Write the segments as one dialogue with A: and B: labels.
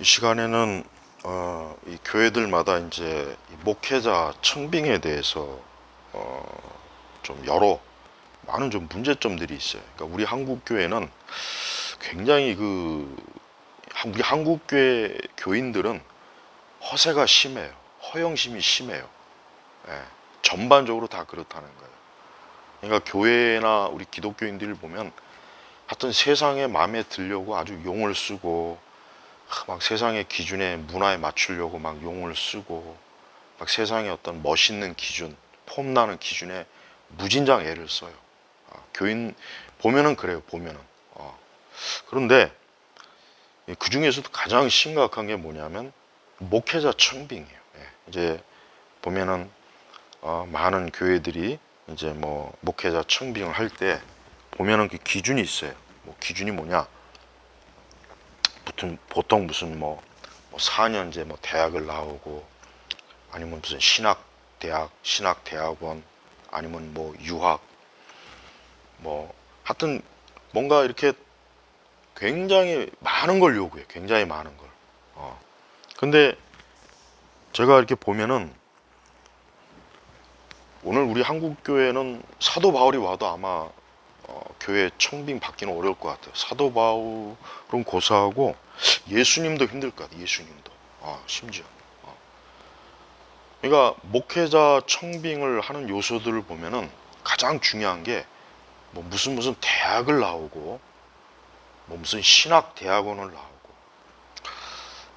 A: 이 시간에는 어, 이 교회들마다 이제 이 목회자 청빙에 대해서 어, 좀 여러 많은 좀 문제점들이 있어요. 그러니까 우리 한국 교회는 굉장히 그 한- 우리 한국 교회 교인들은 허세가 심해요. 허영심이 심해요. 예, 전반적으로 다 그렇다는 거예요. 그러니까 교회나 우리 기독교인들을 보면 하여튼 세상에 마음에 들려고 아주 용을 쓰고 하, 막 세상의 기준에 문화에 맞추려고 막 용을 쓰고 막 세상의 어떤 멋있는 기준, 폼나는 기준에 무진장 애를 써요. 아, 교인 보면은 그래요. 보면은. 어. 그런데 그 중에서도 가장 심각한 게 뭐냐면 목회자 청빙이에요. 예. 이제 보면은 어, 많은 교회들이 이제 뭐 목회자 청빙을 할 때 보면은 그 기준이 있어요. 뭐 기준이 뭐냐? 보통 보통 무슨 뭐, 뭐 4년제 뭐 대학을 나오고 아니면 무슨 신학 대학, 신학 대학원 아니면 뭐 유학 뭐 하여튼 뭔가 이렇게 굉장히 많은 걸 요구해. 굉장히 많은 걸. 어. 근데 제가 이렇게 보면은 오늘 우리 한국 교회는 사도 바울이 와도 아마 어, 교회 청빙 받기는 어려울 것 같아요. 사도 바울은 고사하고 예수님도 힘들 것 같아요. 예수님도. 아, 심지어. 어. 그러니까 목회자 청빙을 하는 요소들을 보면은 가장 중요한 게 뭐 무슨 무슨 대학을 나오고 뭐 무슨 신학 대학원을 나오고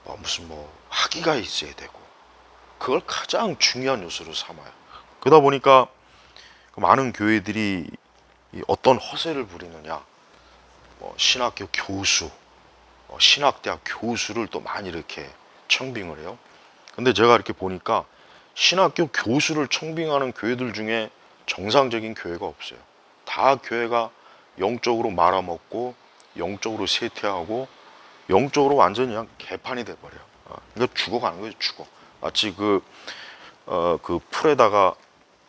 A: 뭐 무슨 뭐 학위가 있어야 되고 그걸 가장 중요한 요소로 삼아요. 그러다 보니까 그 많은 교회들이 이 어떤 허세를 부리느냐, 뭐 신학교 교수, 어, 신학대학 교수를 또 많이 이렇게 청빙을 해요. 근데 제가 이렇게 보니까 신학교 교수를 청빙하는 교회들 중에 정상적인 교회가 없어요. 다 교회가 영적으로 말아먹고 영적으로 쇠퇴하고 영적으로 완전히 그냥 개판이 돼버려요. 어, 그러니까 죽어가는 거예요, 죽어. 마치 그, 어, 그 풀에다가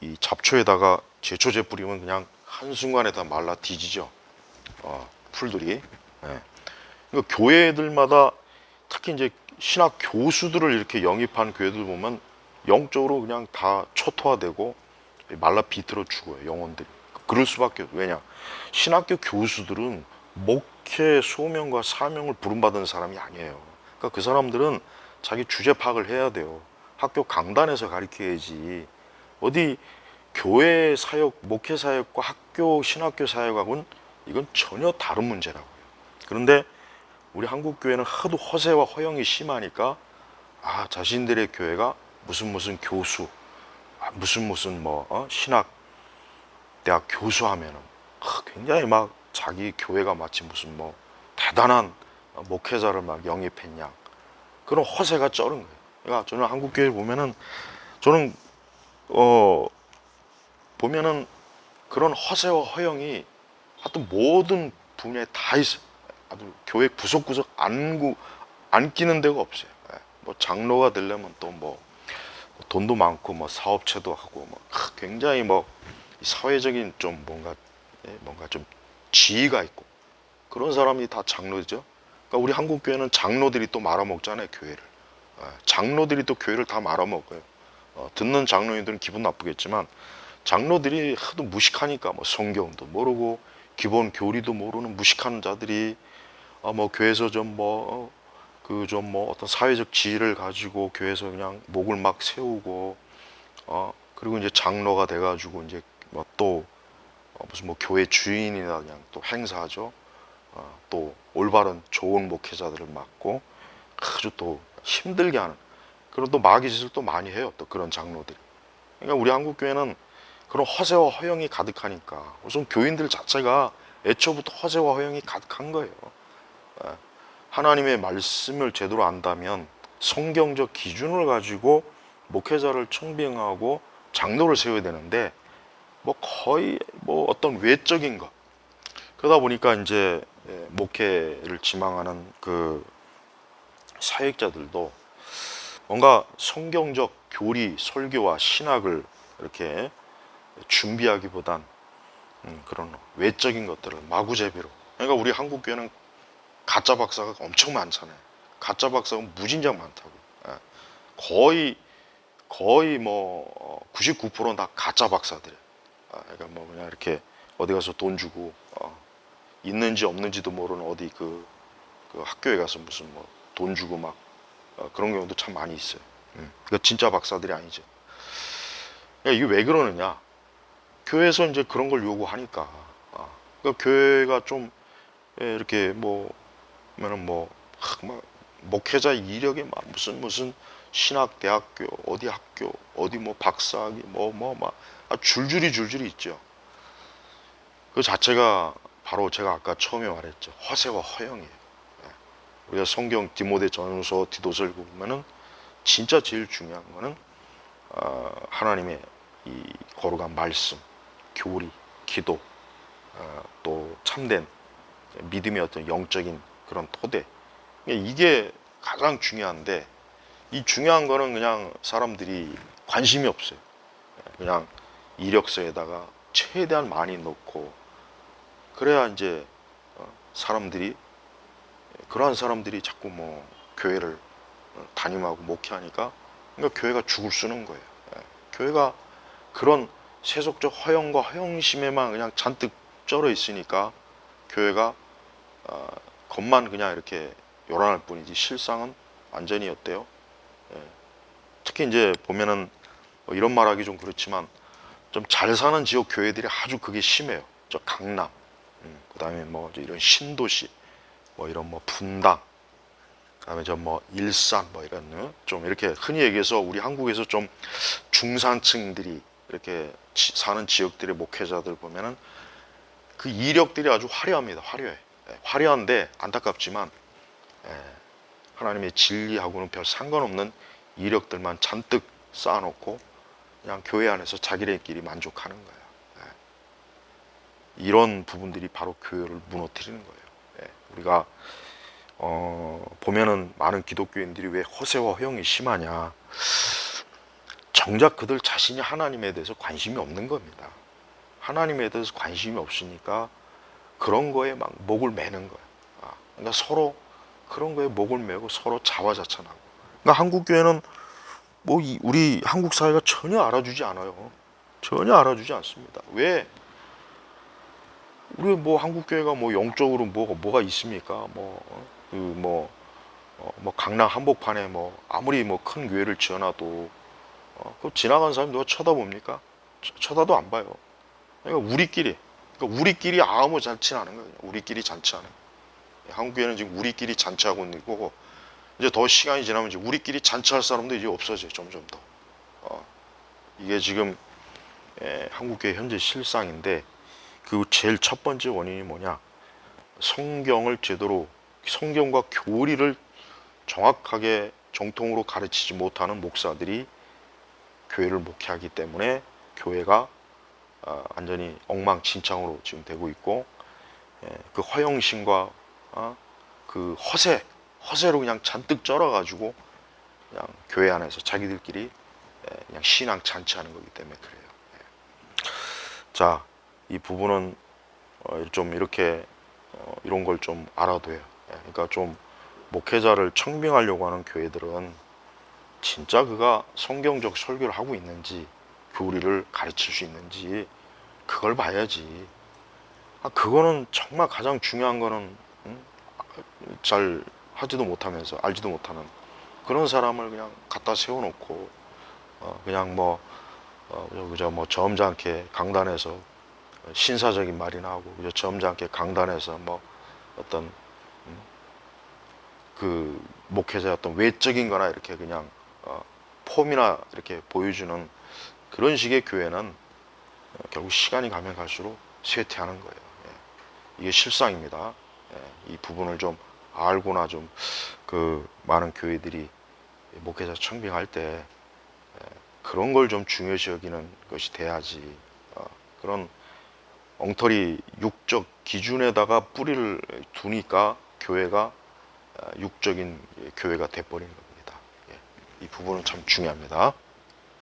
A: 이 잡초에다가 제초제 뿌리면 그냥 한순간에 다 말라 뒤지죠. 어, 풀들이. 예. 그러니까 교회들마다 특히 이제 신학 교수들을 이렇게 영입한 교회들 보면 영적으로 그냥 다 초토화되고 말라 비틀어 죽어요, 영혼들이. 그럴 수밖에 없어요. 왜냐? 신학교 교수들은 목회 소명과 사명을 부름받은 사람이 아니에요. 그러니까 그 사람들은 자기 주제 파악을 해야 돼요. 학교 강단에서 가르쳐야지. 어디 교회 사역, 목회 사역과 학교 신학교 사역하고는 이건 전혀 다른 문제라고요. 그런데 우리 한국 교회는 하도 허세와 허영이 심하니까 아 자신들의 교회가 무슨 무슨 교수, 아, 무슨 무슨 뭐 어? 신학 대학 교수하면은 아, 굉장히 막 자기 교회가 마치 무슨 뭐 대단한 목회자를 막 영입했냐 그런 허세가 쩔은 거예요. 그러니까 저는 한국 교회 보면은 저는 어 보면은 그런 허세와 허영이 하여튼 모든 분야에 다 있어요. 아주 교회 구석구석 안구 안 끼는 데가 없어요. 예. 뭐 장로가 되려면 또 뭐 돈도 많고 뭐 사업체도 하고 뭐 크, 굉장히 뭐 사회적인 좀 뭔가 예, 뭔가 좀 지위가 있고 그런 사람이 다 장로죠. 그러니까 우리 한국 교회는 장로들이 또 말아먹잖아요 교회를. 예, 장로들이 또 교회를 다 말아먹어요. 어, 듣는 장로님들은 기분 나쁘겠지만 장로들이 하도 무식하니까 뭐 성경도 모르고 기본 교리도 모르는 무식한 자들이 어, 뭐 교회에서 좀 뭐 그 좀 뭐 어떤 사회적 지위를 가지고 교회에서 그냥 목을 막 세우고 어 그리고 이제 장로가 돼가지고 이제 뭐또 어, 무슨 뭐 교회 주인이나 그냥 또 행사하죠. 어, 또 올바른 좋은 목회자들을 맡고 아주 또 힘들게 하는 그런 또 마귀 짓을 또 많이 해요. 또 그런 장로들이. 그러니까 우리 한국 교회는 그런 허세와 허영이 가득하니까 우선 교인들 자체가 애초부터 허세와 허영이 가득한 거예요. 예. 하나님의 말씀을 제대로 안다면 성경적 기준을 가지고 목회자를 청빙하고 장로를 세워야 되는데 뭐 거의 뭐 어떤 외적인 것 그러다 보니까 이제 예, 목회를 지망하는 그 사역자들도 뭔가 성경적 교리, 설교와 신학을 이렇게 준비하기보단 음, 그런 외적인 것들을 마구제비로. 그러니까 우리 한국 교회는 가짜 박사가 엄청 많잖아요. 가짜 박사가 무진장 많다고. 예. 거의 거의 뭐 99%는 다 가짜 박사들. 아, 그러니까 뭐 그냥 이렇게 어디 가서 돈 주고 어, 있는지 없는지도 모르는 어디 그, 그 학교에 가서 무슨 뭐 돈 주고 막 어, 그런 경우도 참 많이 있어요. 음. 그러니까 진짜 박사들이 아니죠. 야, 이게 왜 그러느냐? 교회에서 이제 그런 걸 요구하니까. 아, 그러니까 교회가 좀 예, 이렇게 뭐 면은 뭐 막, 막 목회자 이력에 막 무슨 무슨 신학 대학교 어디 학교 어디 뭐 박사학위 뭐 뭐막 아, 줄줄이 줄줄이 있죠. 그 자체가 바로 제가 아까 처음에 말했죠. 허세와 허영이에요. 예. 우리가 성경 디모데 전서 디도서를 보면은 진짜 제일 중요한 거는 어, 하나님의 이 거룩한 말씀, 교리, 기도, 어, 또 참된 믿음의 어떤 영적인 그런 토대 이게 가장 중요한데 이 중요한 거는 그냥 사람들이 관심이 없어요. 그냥 이력서에다가 최대한 많이 넣고 그래야 이제 어, 사람들이 그러한 사람들이 자꾸 뭐 교회를 어, 담임하고 목회하니까 그러니까 교회가 죽을 쓰는 거예요. 예. 교회가 그런 세속적 허영과 허영심에만 그냥 잔뜩 쩔어 있으니까 교회가 어, 겉만 그냥 이렇게 요란할 뿐이지 실상은 완전히 어때요? 예. 특히 이제 보면은 뭐 이런 말하기 좀 그렇지만 좀 잘 사는 지역 교회들이 아주 그게 심해요. 저 강남, 음, 그다음에 뭐 이런 신도시, 뭐 이런 뭐 분당, 그다음에 저 뭐 일산 뭐 이런 어? 좀 이렇게 흔히 얘기해서 우리 한국에서 좀 중산층들이 이렇게 지- 사는 지역들의 목회자들 보면은 그 이력들이 아주 화려합니다. 화려해. 예, 화려한데 안타깝지만 예, 하나님의 진리하고는 별 상관없는 이력들만 잔뜩 쌓아놓고 그냥 교회 안에서 자기네끼리 만족하는 거예요. 예. 이런 부분들이 바로 교회를 무너뜨리는 거예요. 예. 우리가 어, 보면은 많은 기독교인들이 왜 허세와 허영이 심하냐? 정작 그들 자신이 하나님에 대해서 관심이 없는 겁니다. 하나님에 대해서 관심이 없으니까 그런 거에 막 목을 매는 거예요. 아, 그러니까 서로 그런 거에 목을 매고 서로 자화자찬하고. 그러니까 한국 교회는 뭐 이- 우리 한국 사회가 전혀 알아주지 않아요. 전혀 알아주지 않습니다. 왜? 우리 뭐 한국 교회가 뭐 영적으로 뭐가 뭐가 있습니까? 뭐 그뭐 어, 뭐 강남 한복판에 뭐 아무리 뭐 큰 교회를 지어놔도 어, 그 지나가는 사람 누가 쳐다봅니까? 쳐- 쳐다도 안 봐요. 그러니까 우리끼리 그러니까 우리끼리 아무 잔치는 하는 거예요. 우리끼리 잔치하는. 거예요. 한국 교회는 지금 우리끼리 잔치하고 있는 거고 이제 더 시간이 지나면 이제 우리끼리 잔치할 사람도 이제 없어져요. 점점 더. 어, 이게 지금 에, 한국 교회 현재 실상인데 그 제일 첫 번째 원인이 뭐냐? 성경을 제대로 성경과 교리를 정확하게 정통으로 가르치지 못하는 목사들이 교회를 목회하기 때문에 교회가 어, 완전히 엉망진창으로 지금 되고 있고 예, 그 허영심과 어, 그 허세 허세로 그냥 잔뜩 쩔어가지고 그냥 교회 안에서 자기들끼리 예, 그냥 신앙 잔치하는 거기 때문에 그래요. 예. 자, 이 부분은 어, 좀 이렇게 어, 이런 걸 좀 알아둬요. 예, 그러니까 좀 목회자를 청빙하려고 하는 교회들은 진짜 그가 성경적 설교를 하고 있는지 교리를 가르칠 수 있는지 그걸 봐야지. 아 그거는 정말 가장 중요한 거는 음? 잘 하지도 못하면서 알지도 못하는 그런 사람을 그냥 갖다 세워놓고 어, 그냥 뭐 어, 그저 뭐 점잖게 강단에서 신사적인 말이나 하고 그저 점잖게 강단에서 뭐 어떤 음, 그 목회자의 어떤 외적인 거나 이렇게 그냥 어, 폼이나 이렇게 보여주는 그런 식의 교회는 어, 결국 시간이 가면 갈수록 쇠퇴하는 거예요. 예. 이게 실상입니다. 예. 이 부분을 좀 알고나 좀 그 많은 교회들이 목회자 청빙할 때 예, 그런 걸 좀 중요시 여기는 것이 돼야지 어, 그런 엉터리 육적 기준에다가 뿌리를 두니까 교회가 어, 육적인 교회가 돼버리는 겁니다. 예. 이 부분은 참 중요합니다.